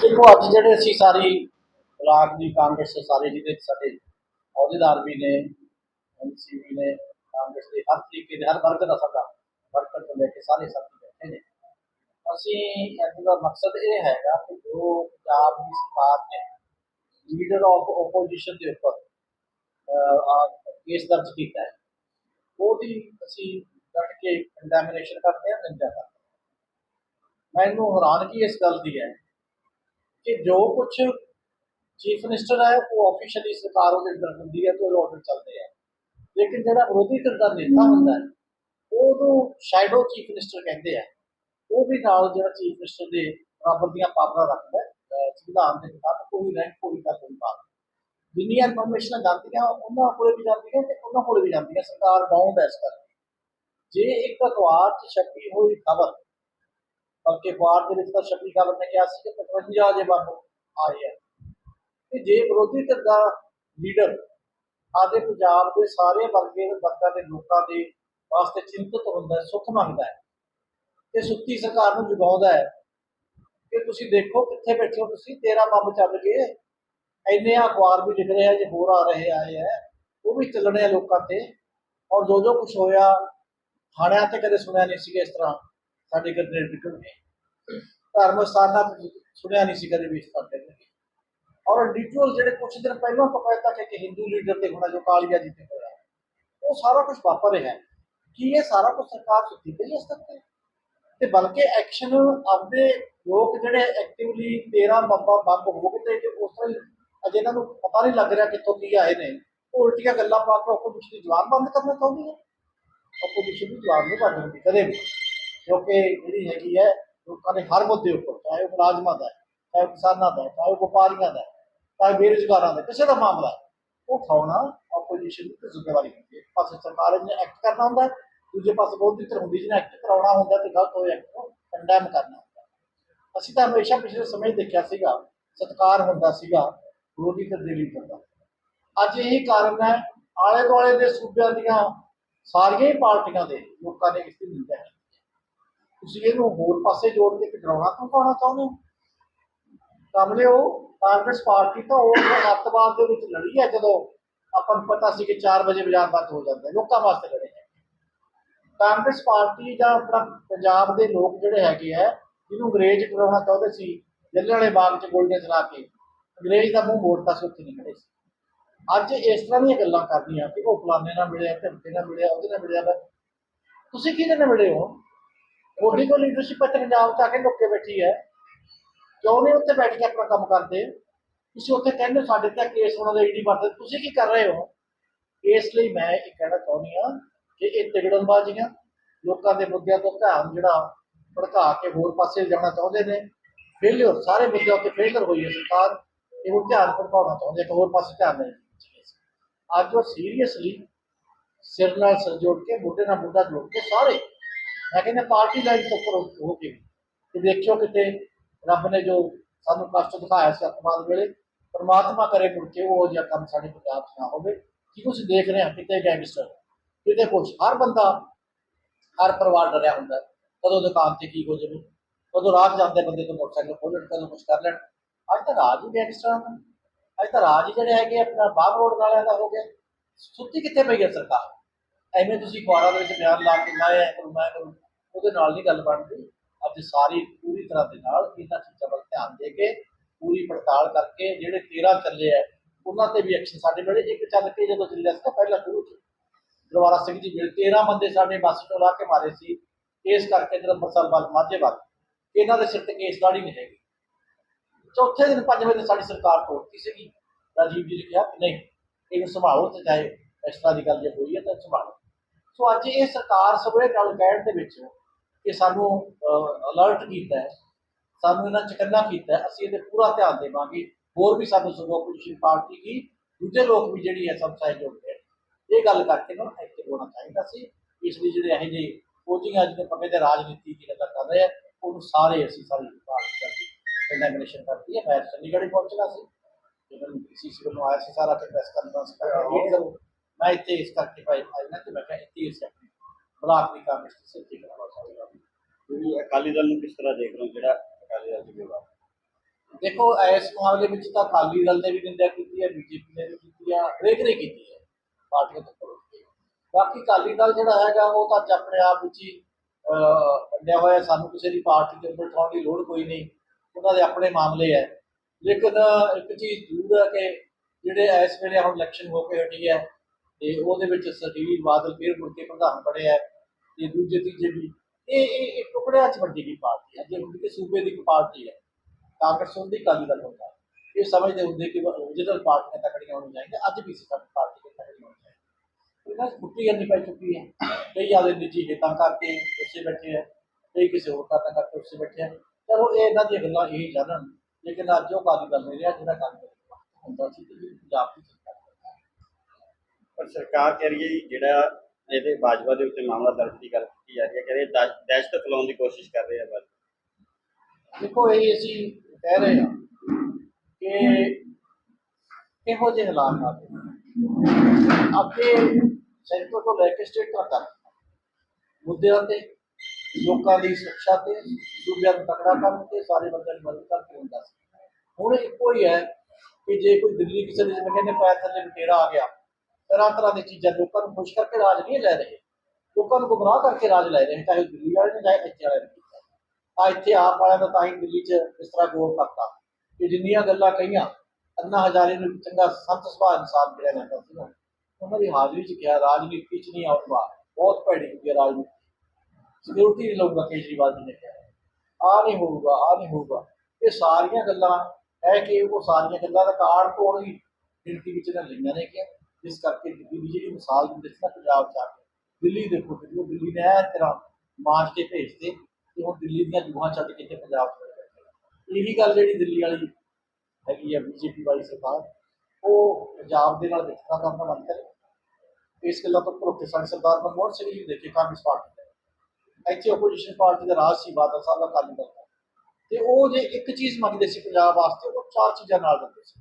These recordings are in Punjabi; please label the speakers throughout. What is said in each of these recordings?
Speaker 1: ਦੇਖੋ ਅੱਜ ਜਿਹੜੇ ਅਸੀਂ ਸਾਰੀ ਬਲਾਕ ਦੀ, ਕਾਂਗਰਸ ਸਾਰੇ ਜਿਹਦੇ ਸਾਡੇ ਅਹੁਦੇਦਾਰ ਵੀ ਨੇ ਐਮਸੀ ਨੇ, ਕਾਂਗਰਸ ਦੇ ਹਰ ਤਰੀਕੇ ਦੇ, ਹਰ ਵਰਗ ਦਾ ਸਾਡਾ ਵਰਕਰ ਤੋਂ ਲੈ ਕੇ ਸਾਰੇ ਸਾਥੀ ਬੈਠੇ ਨੇ। ਅਸੀਂ ਅੱਜ ਦਾ ਮਕਸਦ ਇਹ ਹੈਗਾ ਕਿ ਜੋ ਪੰਜਾਬ ਦੀ ਸਰਕਾਰ ਨੇ ਲੀਡਰ ਆਫ ਆਪੋਜੀਸ਼ਨ ਦੇ ਉੱਪਰ ਕੇਸ ਦਰਜ ਕੀਤਾ ਹੈ, ਉਹਦੀ ਅਸੀਂ ਡਟ ਕੇ ਕੰਡੈਮਨੇਸ਼ਨ ਕਰਦੇ ਹਾਂ ਨਿੰਦਾ ਕਰਦੇ ਮੈਨੂੰ ਹੈਰਾਨਗੀ ਇਸ ਗੱਲ ਦੀ ਹੈ ਕਿ ਜੋ ਕੁਝ ਚੀਫ ਮਿਨਿਸਟਰ ਹੈ, ਉਹ ਆਫੀਸ਼ੀਅਲੀ ਸਰਕਾਰ ਉਹਦੇ ਅੰਦਰ ਹੁੰਦੀ ਹੈ ਤੇ ਉਹਦੇ ਆਰਡਰ ਚੱਲਦੇ ਆ। ਲੇਕਿਨ ਜਿਹੜਾ ਵਿਰੋਧੀ ਧਿਰ ਦਾ ਨੇਤਾ ਹੁੰਦਾ ਹੈ, ਉਹਨੂੰ ਸ਼ੈਡੋ ਚੀਫ ਮਿਨਿਸਟਰ ਕਹਿੰਦੇ ਆ। ਉਹ ਵੀ ਨਾਲ ਜਿਹੜਾ ਚੀਫ ਮਿਨਿਸਟਰ ਦੇ ਬਰਾਬਰ ਦੀਆਂ ਪਾਵਰਾਂ ਰੱਖਦਾ ਹੈ ਸੰਵਿਧਾਨ ਦੇ ਮੁਤਾਬਕ ਕੋਈ ਰੈਂਕ ਕੋਈ ਕਰ ਨਹੀਂ ਪਾ ਜਿੰਨੀਆਂ ਇਨਫੋਰਮੇਸ਼ਨਾਂ ਜਾਂਦੀਆਂ, ਉਹਨਾਂ ਕੋਲੇ ਵੀ ਜਾਂਦੀਆਂ ਤੇ ਉਹਨਾਂ ਕੋਲੇ ਵੀ ਜਾਂਦੀਆਂ। ਸਰਕਾਰ ਬਾਉਂਡ ਹੈ ਇਸ ਕਰਕੇ। ਜੇ ਇੱਕ ਅਖਬਾਰ 'ਚ ਛਪੀ ਹੋਈ ਖਬਰ ਬਲਕਿ ਅਖਬਾਰ ਦੇ ਵਿੱਚ ਤਾਂ ਛਪੀ ਖਬਰ ਨੇ ਕਿਹਾ ਸੀ ਕਿ 55 ਜੇ ਬੰਬ ਆਏ ਆ। ਤੇ ਜੇ ਵਿਰੋਧੀ ਧਿਰ ਦਾ ਲੀਡਰ ਆਦੇ ਪੰਜਾਬ ਦੇ ਸਾਰੇ ਵਰਗੇ ਵਰਗਾਂ ਦੇ ਲੋਕਾਂ ਦੇ ਵਾਸਤੇ ਚਿੰਤਤ ਹੁੰਦਾ ਸੁੱਖ ਮੰਗਦਾ ਹੈ, ਤੇ ਸੁੱਤੀ ਸਰਕਾਰ ਨੂੰ ਜਗਾਉਂਦਾ ਹੈ ਕਿ ਤੁਸੀਂ ਦੇਖੋ ਕਿੱਥੇ ਬੈਠੇ ਹੋ ਤੁਸੀਂ, ਤੇਰਾ ਬੰਬ ਚੱਲ ਗਏ ਇੰਨੇ ਅਖਬਾਰ ਵੀ ਲਿਖ ਰਹੇ ਆ ਜੇ ਹੋਰ ਆ ਰਹੇ ਆਏ ਆ, ਉਹ ਵੀ ਚੱਲਣੇ ਆ ਲੋਕਾਂ ਤੇ। ਔਰ ਜੋ ਜੋ ਕੁਝ ਹੋਇਆ ਥਾਣਿਆਂ ਤੇ ਕਦੇ ਸੁਣਿਆ ਨਹੀਂ ਸੀ ਇਸ ਤਰ੍ਹਾਂ। ਸਾਡੇ ਕਦੇ ਨਿਕਲ ਧਰਮ ਸਥਾਨਾਂ ਤੇ ਸੁਣਿਆ ਨਹੀਂ ਸੀ ਕਦੇ ਵੀ ਇਸ ਤਰ੍ਹਾਂ ਦੇ ਔਰ ਇੰਡੀਵਿਜੂਅਲ ਜਿਹੜੇ ਕੁਝ ਦਿਨ ਪਹਿਲਾਂ ਤੋਂ ਕਹਿਤਾ ਕਿ ਹਿੰਦੂ ਲੀਡਰ ਤੇ ਹੋਣਾ ਜੋ ਕਾਲੀਆ ਜੀ ਤੇ ਹੋਇਆ, ਉਹ ਸਾਰਾ ਕੁਝ ਵਾਪਰ ਰਿਹਾ ਹੈ। ਕੀ ਇਹ ਸਾਰਾ ਕੁਝ ਸਰਕਾਰ ਸੁੱਤੀ ਪਈ ਇਸ ਤੱਕ? ਤੇ ਬਲਕਿ ਐਕਸ਼ਨ ਆਪਦੇ ਲੋਕ ਜਿਹੜੇ ਐਕਟਿਵਲੀ 13 ਬੰਬਾਂ ਬੰਬ ਹੋ ਗਏ ਤੇ ਉਸ ਤਰ੍ਹਾਂ ਅਜੇ ਇਹਨਾਂ ਨੂੰ ਪਤਾ ਨਹੀਂ ਲੱਗ ਰਿਹਾ ਕਿੱਥੋਂ ਕੀ ਆਏ ਨੇ। ਉਲਟੀਆਂ ਗੱਲਾਂ ਪਾ ਕੇ ਆਪੋਜੀਸ਼ਨ ਦੀ ਜਵਾਨ ਬੰਦ ਕਰਨਾ ਚਾਹੁੰਦੀ ਹੈ। ਆਪੋਜੀਸ਼ਨ ਦੀ ਜਵਾਨ ਨਹੀਂ ਬੰਦ ਹੁੰਦੀ ਕਦੇ ਵੀ। ਕਿਉਂਕਿ ਜਿਹੜੀ ਹੈਗੀ ਹੈ, ਲੋਕਾਂ ਦੇ ਹਰ ਮੁੱਦੇ ਉੱਪਰ, ਚਾਹੇ ਉਹ ਮੁਲਾਜ਼ਮਾਂ ਦਾ ਹੈ, ਚਾਹੇ ਉਹ ਕਿਸਾਨਾਂ ਦਾ ਹੈ, ਚਾਹੇ ਉਹ ਵਪਾਰੀਆਂ ਦਾ ਹੈ, ਚਾਹੇ ਬੇਰੁਜ਼ਗਾਰਾਂ ਦਾ ਕਿਸੇ ਦਾ ਮਾਮਲਾ ਹੈ, ਉਹ ਉਠਾਉਣਾ ਆਪੋਜੀਸ਼ਨ ਦੀ ਜ਼ਿੰਮੇਵਾਰੀ ਹੁੰਦੀ ਹੈ। ਪਾਸੇ ਸਰਕਾਰ ਨੇ ਐਕਟ ਕਰਨਾ ਹੁੰਦਾ ਦੂਜੇ ਪਾਸੇ ਵਿਰੋਧੀ ਧਿਰ ਹੁੰਦੀ ਜਿਹਨੇ ਐਕਟ ਕਰਾਉਣਾ ਹੁੰਦਾ ਤੇ ਗਲਤ ਹੋਏ ਐਕਟ ਨੂੰ ਕੰਡੈਮ ਕਰਨਾ ਹੁੰਦਾ ਅਸੀਂ ਤਾਂ ਹਮੇਸ਼ਾ ਪਿਛਲੇ ਸਮੇਂ ਦੇਖਿਆ ਸੀਗਾ, ਸਤਕਾਰ ਹੁੰਦਾ ਸੀਗਾ, ਵਿਰੋਧੀ ਧਿਰ ਦੇ ਲੀਡਰ ਅੱਜ ਇਹੀ ਕਾਰਨ ਹੈ ਆਲੇ ਦੁਆਲੇ ਦੇ ਸੂਬਿਆਂ ਦੀਆਂ ਸਾਰੀਆਂ ਹੀ ਪਾਰਟੀਆਂ ਦੇ ਲੋਕਾਂ ਨੇ ਇਸ ਦੀ ਨਿੰਦਾ ਹੈ। ਤੁਸੀਂ ਇਹਨੂੰ ਹੋਰ ਪਾਸੇ ਜੋੜ ਕੇ ਇੱਕ ਡਰਾਉਣਾ ਚਾਹੁੰਦੇ ਹੋ? ਸਾਹਮਣੇ ਉਹ ਕਾਂਗਰਸ ਪਾਰਟੀ ਤਾਂ ਉਹ ਅੱਤਵਾਦ ਦੇ ਵਿੱਚ ਲੜੀ ਹੈ ਜਦੋਂ ਆਪਾਂ ਨੂੰ ਪਤਾ ਸੀ ਕਿ 4 ਵਜੇ ਬਾਜ਼ਾਰ ਬੰਦ ਹੋ ਜਾਂਦਾ ਲੋਕਾਂ ਵਾਸਤੇ ਲੜੇ ਹੈ। ਕਾਂਗਰਸ ਪਾਰਟੀ ਜਾਂ ਆਪਣਾ ਪੰਜਾਬ ਦੇ ਲੋਕ ਜਿਹੜੇ ਹੈਗੇ ਆ ਜਿਹਨੂੰ ਅੰਗਰੇਜ਼ ਡਰਾਉਣਾ ਚਾਹੁੰਦੇ ਸੀ ਜੱਲਿਆਂਵਾਲੇ ਬਾਗ 'ਚ ਗੋਲੀਆਂ ਚਲਾ ਕੇ, ਅੰਗਰੇਜ਼ ਦਾ ਮੂੰਹ ਮੋੜਤਾ ਸੀ, ਉੱਥੇ ਨਹੀਂ ਖੜੇ ਸੀ। ਅੱਜ ਇਸ ਤਰ੍ਹਾਂ ਦੀਆਂ ਗੱਲਾਂ ਕਰਦੀਆਂ ਕਿ ਉਹ ਫਲਾਣੇ ਨਾਲ ਮਿਲਿਆ ਢਿਮਕੇ ਨਾਲ ਮਿਲਿਆ, ਉਹਦੇ ਨਾਲ ਮਿਲਿਆ ਵਾ। ਤੁਸੀਂ ਕਿਹਦੇ ਨਾਲ ਮਿਲੇ ਹੋ? ਤੁਹਾਡੀ ਕੋਲ ਲੀਡਰਸ਼ਿਪ ਇੱਥੇ ਪੰਜਾਬ 'ਚ ਆ ਕੇ ਲੁੱਕੇ ਬੈਠੀ ਹੈ। ਕਿਉਂ ਨਹੀਂ ਉੱਥੇ ਬੈਠ ਕੇ ਆਪਣਾ ਕੰਮ ਕਰਦੇ? ਤੁਸੀਂ ਉੱਥੇ ਕਹਿੰਦੇ ਸਾਡੇ ਤੇ ਕੇਸ ਉਹਨਾਂ ਦਾ ਈਡੀ ਵਰਤੇ ਤੁਸੀਂ ਕੀ ਕਰ ਰਹੇ ਹੋ? ਇਸ ਲਈ ਮੈਂ ਇਹ ਕਹਿਣਾ ਚਾਹੁੰਦੀ ਹਾਂ ਕਿ ਇਹ ਤਿਗੜਨਬਾਜ਼ੀਆਂ, ਲੋਕਾਂ ਦੇ ਮੁੱਦਿਆਂ ਤੋਂ ਧਿਆਨ ਜਿਹੜਾ ਭੜਕਾ ਕੇ ਹੋਰ ਪਾਸੇ ਜਾਣਾ ਚਾਹੁੰਦੇ ਨੇ। ਫੇਲਿਅਰ ਸਾਰੇ ਮੁੱਦਿਆਂ ਉੱਤੇ ਫੇਲਿਅਰ ਹੋਈ ਹੈ ਸਰਕਾਰ। ਇਹਨੂੰ ਧਿਆਨ ਭਟਕਾਉਣਾ ਚਾਹੁੰਦੇ ਇੱਕ ਹੋਰ ਪਾਸੇ ਧਿਆਨ ਨਹੀਂ ਅੱਜ ਉਹ ਸੀਰੀਅਸਲੀ ਸਿਰ ਨਾਲ ਸਿਰ ਜੋੜ ਕੇ, ਮੋਢੇ ਨਾਲ ਮੋਢਾ ਜੋੜ ਕੇ ਸਾਰੇ ਮੈਂ ਕਹਿੰਦਾ ਪਾਰਟੀ ਲਾਈਨ ਤੋਂ ਉੱਪਰ ਹੋ ਕੇ ਕਿ ਦੇਖਿਓ ਕਿਤੇ ਰੱਬ ਨੇ ਜੋ ਸਾਨੂੰ ਕਸ਼ਟ ਦਿਖਾਇਆ ਸੀ ਅਤਮਾਦ ਵੇਲੇ, ਪਰਮਾਤਮਾ ਕਰੇ ਮੁੜ ਕੇ ਉਹ ਜਿਹਾ ਕੰਮ ਸਾਡੇ ਪੰਜਾਬ 'ਚ ਨਾ ਹੋਵੇ। ਕਿ ਤੁਸੀਂ ਦੇਖ ਰਹੇ ਹੋ ਕਿਤੇ ਗੈਂਗਸਟਰ ਕਿਤੇ ਕੁਛ। ਹਰ ਬੰਦਾ, ਹਰ ਪਰਿਵਾਰ ਡਰਿਆ ਹੁੰਦਾ। ਕਦੋਂ ਦੁਕਾਨ ਤੇ ਕੀ ਹੋ ਜਾਵੇ, ਕਦੋਂ ਰਾਤ ਜਾਂਦੇ ਬੰਦੇ ਤੋਂ ਮੋਟਰਸਾਈਕਲ ਖੋਲਣ ਕਦੋਂ ਕੁਛ ਕਰ ਲੈਣ। ਅੱਜ ਤਾਂ ਰਾਜ ਹੀ ਗੈਂਗਸਟਰਾਂ ਦਾ ਅੱਜ ਤਾਂ ਰਾਜ ਹੀ ਜਿਹੜੇ ਹੈਗੇ ਆਪਣਾ ਬਾਗ ਰੋਡ ਵਾਲਿਆਂ ਦਾ ਹੋ ਗਿਆ। ਸੁੱਤੀ ਕਿੱਥੇ ਪਈ ਹੈ ਸਰਕਾਰ? ਐਵੇਂ ਤੁਸੀਂ ਅਖਬਾਰਾਂ ਦੇ ਵਿੱਚ ਬਿਆਨ ਲਾ ਕੇ ਮੈਂ ਐ ਕਰੂੰ ਮੈਂ ਕਰੂੰ ਉਹਦੇ ਨਾਲ ਨਹੀਂ ਗੱਲ ਬਣਦੀ। ਅੱਜ ਸਾਰੀ ਪੂਰੀ ਤਰ੍ਹਾਂ ਦੇ ਨਾਲ ਇਹਨਾਂ ਚੀਜ਼ਾਂ ਵੱਲ ਧਿਆਨ ਦੇ ਕੇ, ਪੂਰੀ ਪੜਤਾਲ ਕਰਕੇ ਜਿਹੜੇ 13 ਚੱਲੇ ਆ, ਉਹਨਾਂ ਤੇ ਵੀ ਐਕਸ਼ਨ ਸਾਡੇ ਵੇਲੇ ਇੱਕ ਚੱਲ ਕੇ ਜਦੋਂ ਚੱਲਿਆ ਸੀ ਪਹਿਲਾਂ ਸ਼ੁਰੂ ਚ ਦਰਬਾਰਾ ਸਿੰਘ ਜੀ ਮਿਲ 13 ਬੰਦੇ ਸਾਡੇ ਬੱਸ ਤੋਂ ਲਾ ਕੇ ਮਾਰੇ ਸੀ। ਇਸ ਕਰਕੇ ਜਦੋਂ ਅੰਮ੍ਰਿਤਸਰ ਵੱਲ ਮਾਝੇ ਵੱਲ। ਇਹਨਾਂ ਦੇ ਸਿਰ ਤੇ ਕੇਸ ਦਾੜੀ ਨਹੀਂ ਹੈਗੀ। ਚੌਥੇ ਦਿਨ ਪੰਜ ਵਜੇ ਸਾਡੀ ਸਰਕਾਰ ਤੋੜਤੀ ਸੀਗੀ। ਰਾਜੀਵ ਜੀ ਨੇ ਕਿਹਾ ਕਿ ਨਹੀਂ, ਇਹਨੂੰ ਸੰਭਾਲੋ ਤੇ ਚਾਹੇ ਇਸ ਤਰ੍ਹਾਂ ਦੀ ਗੱਲ ਜੇ ਹੋਈ ਹੈ ਤਾਂ ਸੰਭਾਲੋ। ਸੋ ਅੱਜ ਇਹ ਸਰਕਾਰ ਸਵੇਰੇ ਗੱਲ ਕਹਿਣ ਦੇ ਵਿੱਚ ਕਿ ਸਾਨੂੰ ਅਲਰਟ ਕੀਤਾ ਹੈ। ਸਾਨੂੰ ਇਹਨਾਂ ਚਕੰਨਾ ਕੀਤਾ ਅਸੀਂ ਇਹਦੇ ਪੂਰਾ ਧਿਆਨ ਦੇਵਾਂਗੇ। ਹੋਰ ਵੀ ਸਾਨੂੰ ਸਗੋਂ ਆਪੋਜੀਸ਼ਨ ਪਾਰਟੀ ਦੀ ਦੂਜੇ ਲੋਕ ਵੀ ਜਿਹੜੀ ਹੈ ਸਭ ਸਾਈਡ ਜੁੜਦੇ ਇਹ ਗੱਲ ਕਰਕੇ ਨਾ ਐਕਟਿਵ ਹੋਣਾ ਚਾਹੀਦਾ ਸੀ। ਇਸ ਲਈ ਜਿਹੜੇ ਇਹੋ ਜਿਹੇ ਕੋਚਿੰਗ ਅੱਜ ਦੇ ਪੱਕੇ ਦੇ ਰਾਜਨੀਤੀ ਦੀ ਗੱਲ ਕਰ ਰਹੇ ਆ, ਉਹਨੂੰ ਸਾਰੇ ਅਸੀਂ ਸਾਰੀ ਪਾਰਟੀ ਕਰਦੀ ਕੰਡੈਮਨੇਸ਼ਨ ਕਰਦੀ ਹੈ। ਮੈਂ ਚੰਡੀਗੜ੍ਹ ਪਹੁੰਚਣਾ ਸੀ। ਜਦੋਂ ਪੀਸੀਸੀ ਵੱਲੋਂ ਆਇਆ ਸੀ, ਸਾਰਾ ਪ੍ਰੈਸ ਕਾਨਫਰੰਸ ਕਰ ਮੈਂ ਇੱਥੇ ਇਸ ਕਰਕੇ ਭਾਈ ਆਇਆ ਨਾ ਕਿ ਮੈਂ ਕਿਹਾ ਇੱਥੇ ਇਸ ਬਲਾਕ ਦੀ ਦੀ ਸਿੱਧੀ ਕਰਾਉਣਾ ਚਾਹੁੰਦਾ
Speaker 2: ਤੁਸੀਂ ਅਕਾਲੀ ਦਲ ਨੂੰ ਕਿਸ ਤਰ੍ਹਾਂ ਦੇਖ ਰਹੇ ਹੋ ਜਿਹੜਾ ਅਕਾਲੀ ਦਲ ਜ਼ਿੰਮੇਵਾਰ
Speaker 1: ਦੇਖੋ ਇਸ ਮਾਮਲੇ ਵਿੱਚ ਤਾਂ ਅਕਾਲੀ ਦਲ ਨੇ ਵੀ ਨਿੰਦਿਆ ਕੀਤੀ ਹੈ ਬੀਜੇਪੀ ਨੇ ਵੀ ਕੀਤੀ ਹੈ ਹਰੇਕ ਨੇ ਕੀਤੀ ਹੈ ਪਾਰਟੀਆਂ ਤੋਂ। ਬਾਕੀ ਅਕਾਲੀ ਦਲ ਜਿਹੜਾ ਹੈਗਾ ਉਹ ਤਾਂ ਆਪਣੇ ਆਪ ਵਿੱਚ ਹੀ ਵੰਡਿਆ ਹੋਇਆ ਸਾਨੂੰ ਕਿਸੇ ਦੀ ਪਾਰਟੀ ਤੇ ਉਠਾਉਣ ਦੀ ਲੋੜ ਕੋਈ ਨਹੀਂ। ਉਹਨਾਂ ਦੇ ਆਪਣੇ ਮਾਮਲੇ ਹੈ। ਲੇਕਿਨ ਇੱਕ ਚੀਜ਼ ਜ਼ਰੂਰ ਹੈ ਕਿ ਜਿਹੜੇ ਇਸ ਵੇਲੇ ਹੁਣ ਇਲੈਕਸ਼ਨ ਹੋ ਕੇ ਹਟੀ ਹੈ ਤੇ ਉਹਦੇ ਵਿੱਚ ਸੁਖਬੀਰ ਬਾਦਲ ਫਿਰ ਮੁੜ ਕੇ ਪ੍ਰਧਾਨ ਬਣੇ ਹੈ ਤੇ ਦੂਜੇ, ਤੀਜੇ ਵੀ। ਇਹ ਇਹ ਟੁਕੜਿਆਂ 'ਚ ਵੰਡੀ ਗਈ ਪਾਰਟੀ ਹੈ ਜੇ ਕਿ ਸੂਬੇ ਦੀ ਇੱਕ ਪਾਰਟੀ ਹੈ ਕਾਂਗਰਸ ਹੁੰਦੀ ਅਕਾਲੀ ਦਲ ਹੁੰਦਾ। ਇਹ ਸਮਝਦੇ ਹੁੰਦੇ ਕਿ ਓਰੀਜਨਲ ਪਾਰਟੀਆਂ ਤਕੜੀਆਂ ਹੋਣੀਆਂ ਚਾਹੀਦੀਆਂ, ਅੱਜ ਵੀ ਸਾਡੀ ਪਾਰਟੀ ਦੇ ਤਕੜੀਆਂ ਹੋਣੀਆਂ ਚਾਹੀਦੀਆਂ। ਇਹਨਾਂ ਫੁੱਟੀ ਜਾਂਦੀ ਪੈ ਚੁੱਕੀ ਹੈ। ਕਈ ਆਦੇ ਨਿੱਜੀ ਹਿੱਤਾਂ ਕਰਕੇ ਉਸੇ ਬੈਠੇ ਹੈ ਕਈ ਕਿਸੇ ਹੋਰ ਕਾਰਨ ਕਰਕੇ ਉਸੇ ਬੈਠੇ ਹੈ ਚਲੋ, ਇਹ ਇਹਨਾਂ ਦੀਆਂ ਗੱਲਾਂ ਇਹ ਜਾਣਨ, ਲੇਕਿਨ ਅੱਜ ਉਹ ਅਕਾਲੀ ਦਲ ਨਹੀਂ ਰਿਹਾ, ਜਿਹੜਾ ਅਕਾਲੀ ਦਲ ਹੁੰਦਾ ਸੀ ਪੰਜਾਬ ਦੀ ਸਰਕਾਰ
Speaker 2: ਪਰ ਸਰਕਾਰ ਕਹਿ ਰਹੀ ਹੈ ਜੀ, ਜਿਹੜਾ ਇਹਦੇ ਬਾਜਵਾ ਦੇ ਉੱਤੇ ਮਾਮਲਾ ਦਰਜ ਦੀ ਗੱਲ ਕੀਤੀ ਜਾ ਰਹੀ ਹੈ, ਕਹਿੰਦੇ ਦਹਿ- ਦਹਿਸ਼ਤ ਫੈਲਾਉਣ ਦੀ ਕੋਸ਼ਿਸ਼ ਕਰ ਰਹੇ ਆ ਬਸ
Speaker 1: ਦੇਖੋ, ਇਹ ਅਸੀਂ ਕਹਿ ਰਹੇ ਹਾਂ ਕਿ ਇਹੋ ਜਿਹੇ ਹਾਲਾਤ ਆ ਗਏ। ਅੱਗੇ ਸੈਂਟਰ ਤੋਂ ਲੈ ਕੇ ਸਟੇਟ ਤੱਕ ਮੁੱਦਿਆਂ ਤੇ, ਲੋਕਾਂ ਦੀ ਸੁਰੱਖਿਆ ਤੇ, ਸੂਬਿਆਂ ਨੂੰ ਤਕੜਾ ਕਰਨ ਤੇ ਸਾਰੇ ਬੰਦਿਆਂ ਦੀ ਮਦਦ ਕਰਕੇ ਹੁੰਦਾ ਸੀ। ਹੁਣ ਇੱਕੋ ਹੀ ਹੈ ਕਿ ਜੇ ਕੋਈ ਦਿੱਲੀ ਕਿਸੇ ਦੇ ਜਿਵੇਂ ਕਹਿੰਦੇ ਪੈਰ ਥੱਲੇ ਲੁਟੇਰਾ ਆ ਗਿਆ ਤਰ੍ਹਾਂ ਤਰ੍ਹਾਂ ਦੀ ਚੀਜ਼ਾਂ ਲੋਕਾਂ ਨੂੰ ਖੁਸ਼ ਕਰਕੇ ਰਾਜ ਨਹੀਂ ਲੈ ਰਹੇ ਲੋਕਾਂ ਨੂੰ ਗੁੰਮਰਾਹ ਕਰਕੇ ਰਾਜ ਲੈ ਰਹੇ ਚਾਹੇ ਉਹ ਦਿੱਲੀ ਵਾਲੇ ਨੇ ਚਾਹੇ ਇੱਥੇ ਵਾਲੇ ਨੇ ਕੀਤਾ ਆ ਇੱਥੇ ਆਪ ਵਾਲਿਆਂ ਦਾ ਤਾਂ ਹੀ ਦਿੱਲੀ 'ਚ ਇਸ ਤਰ੍ਹਾਂ ਗੌਰ ਕਰਤਾ ਕਿ ਜਿੰਨੀਆਂ ਗੱਲਾਂ ਕਹੀਆਂ ਅੰਨਾ ਹਜ਼ਾਰੇ ਨੂੰ ਚੰਗਾ ਸੰਤ ਸੁਭਾਅ ਇਨਸਾਨ ਜਿਹੜਾ ਰਹਿੰਦਾ ਸੀ ਨਾ, ਉਹਨਾਂ ਦੀ ਹਾਜ਼ਰੀ 'ਚ ਕਿਹਾ ਰਾਜਨੀਤੀ 'ਚ ਨਹੀਂ ਆਉਣਾ ਬਹੁਤ ਭੈੜੀ ਹੁੰਦੀ ਹੈ ਰਾਜਨੀਤੀ ਸਿਕਿਉਰਿਟੀ ਨਹੀਂ ਲਊਗਾ ਕੇਜਰੀਵਾਲ ਜੀ ਨੇ ਕਿਹਾ ਆ ਨਹੀਂ ਹੋਊਗਾ ਆ ਨਹੀਂ ਹੋਊਗਾ ਇਹ ਸਾਰੀਆਂ ਗੱਲਾਂ ਹੈ ਕਿ ਉਹ ਸਾਰੀਆਂ ਗੱਲਾਂ ਦਾ ਕਾਰਡ ਤੋੜ ਹੀ ਗਿਣਤੀ ਵਿੱਚ ਨਾ ਲਈਆਂ ਨੇ ਕਿ ਜਿਸ ਕਰਕੇ ਦਿੱਲੀ ਦੀ ਜਿਹੜੀ ਮਿਸਾਲ ਦਿੰਦੇ ਸੀ ਨਾ ਪੰਜਾਬ ਚ ਆ ਕੇ, ਦਿੱਲੀ ਦੇਖੋ ਦਿੱਲੀ ਦਿੱਲੀ ਨੇ ਇਹ ਤਰ੍ਹਾਂ ਮਾਰ ਕੇ ਭੇਜਦੇ ਤੇ ਹੁਣ ਦਿੱਲੀ ਦੀਆਂ ਜੂਹਾਂ ਛੱਡ ਕੇ ਇੱਥੇ ਪੰਜਾਬ ਚ ਬੈਠੇ ਇਹੀ ਗੱਲ ਜਿਹੜੀ ਦਿੱਲੀ ਵਾਲੀ ਹੈਗੀ ਆ ਬੀਜੇਪੀ ਵਾਲੀ ਸਰਕਾਰ, ਉਹ ਪੰਜਾਬ ਦੇ ਨਾਲ ਵਿਤਕਰਾ ਕਰਨ ਦਾ ਮੰਤਰ ਇਸ ਗੱਲਾਂ ਤੋਂ ਭਰੋਸੇ ਸਾਡੇ ਸਰਦਾਰ ਮਨਮੋਹਨ ਸਿੰਘ ਜੀ ਦੇਖੇ, ਕਾਂਗਰਸ ਪਾਰਟੀ ਦੇ। ਇੱਥੇ ਆਪੋਜੀਸ਼ਨ ਪਾਰਟੀ ਦਾ ਰਾਜ ਸੀ, ਬਾਦਲ ਸਾਹਿਬ ਦਾ ਅਕਾਲੀ ਦਲ ਤੇ ਉਹ ਜੇ ਇੱਕ ਚੀਜ਼ ਮੰਗਦੇ ਸੀ ਪੰਜਾਬ ਵਾਸਤੇ, ਉਹ ਚਾਰ ਚੀਜ਼ਾਂ ਨਾਲ ਦਿੰਦੇ ਸੀ।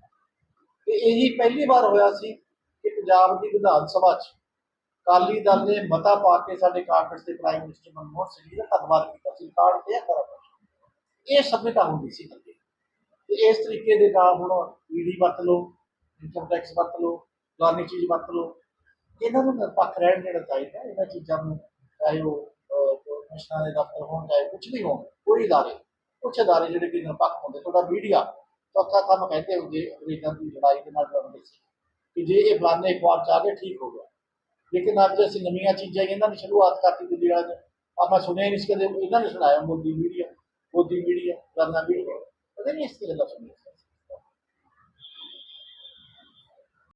Speaker 1: ਤੇ ਇਹੀ ਪਹਿਲੀ ਵਾਰ ਹੋਇਆ ਸੀ ਕਿ ਪੰਜਾਬ ਦੀ ਵਿਧਾਨ ਸਭਾ 'ਚ ਅਕਾਲੀ ਦਲ ਨੇ ਮਤਾ ਪਾ ਕੇ ਸਾਡੇ ਕਾਂਗਰਸ ਦੇ ਪ੍ਰਾਈਮ ਮਿਨਿਸਟਰ ਮਨਮੋਹਨ ਸਿੰਘ ਦਾ ਧੰਨਵਾਦ ਕੀਤਾ ਸੀ ਕਾਰਡ ਤੇ ਕਰਾ ਇਹ ਸਭ్యਤਾ ਹੁੰਦੀ ਸੀ ਅੱਗੇ ਤੇ ਇਸ ਤਰੀਕੇ ਦੇ ਨਾਲ ਹੁਣ ਈਡੀ ਵਰਤ ਲਓ ਇਨਕਮ ਟੈਕਸ ਵਰਤ ਲਓ ਫਲਾਨੀ ਚੀਜ਼ ਵਰਤ ਲਓ, ਇਹਨਾਂ ਨੂੰ ਨਿਰਪੱਖ ਰਹਿਣ ਦੇਣਾ ਚਾਹੀਦਾ, ਇਹਨਾਂ ਚੀਜ਼ਾਂ ਨੂੰ ਚਾਹੇ ਉਹ ਕਮਿਸ਼ਨਾਂ ਦੇ ਦਫ਼ਤਰ ਹੋਣ, ਚਾਹੇ ਕੁਝ ਵੀ ਹੋਣ, ਕੋਈ ਇਦਾਰੇ ਕੁਝ ਇਦਾਰੇ ਜਿਹੜੇ ਕਿ ਨਿਰਪੱਖ ਹੁੰਦੇ। ਤੁਹਾਡਾ ਮੀਡੀਆ ਚੌਥਾ ਕੰਮ ਕਹਿੰਦੇ ਹੁੰਦੇ ਅੰਗਰੇਜ਼ਾਂ ਦੀ ਲੜਾਈ ਦੇ ਨਾਲ ਲੜਦੇ ਸੀ। ਕਿ ਜੇ ਇਹ ਫਲਾਣੇ ਅਖਬਾਰ ਚ ਆ ਗਏ, ਠੀਕ ਹੋ ਗਿਆ। ਲੇਕਿਨ ਅੱਜ ਅਸੀਂ ਨਵੀਆਂ ਚੀਜ਼ਾਂ ਇਹਨਾਂ ਨੇ ਸ਼ੁਰੂਆਤ ਕਰਤੀ ਦਿੱਲੀ ਵਾਲਿਆਂ ਨੇ ਆਪਾਂ ਸੁਣਿਆ ਹੀ ਨਹੀਂ ਸੀ ਕਦੇ, ਇਹਨਾਂ ਨੇ ਸੁਣਾਇਆ ਮੋਦੀ ਮੀਡੀਆ ਮੋਦੀ ਮੀਡੀਆ, ਕਰਨਾ ਮੀਡੀਆ। ਕਦੇ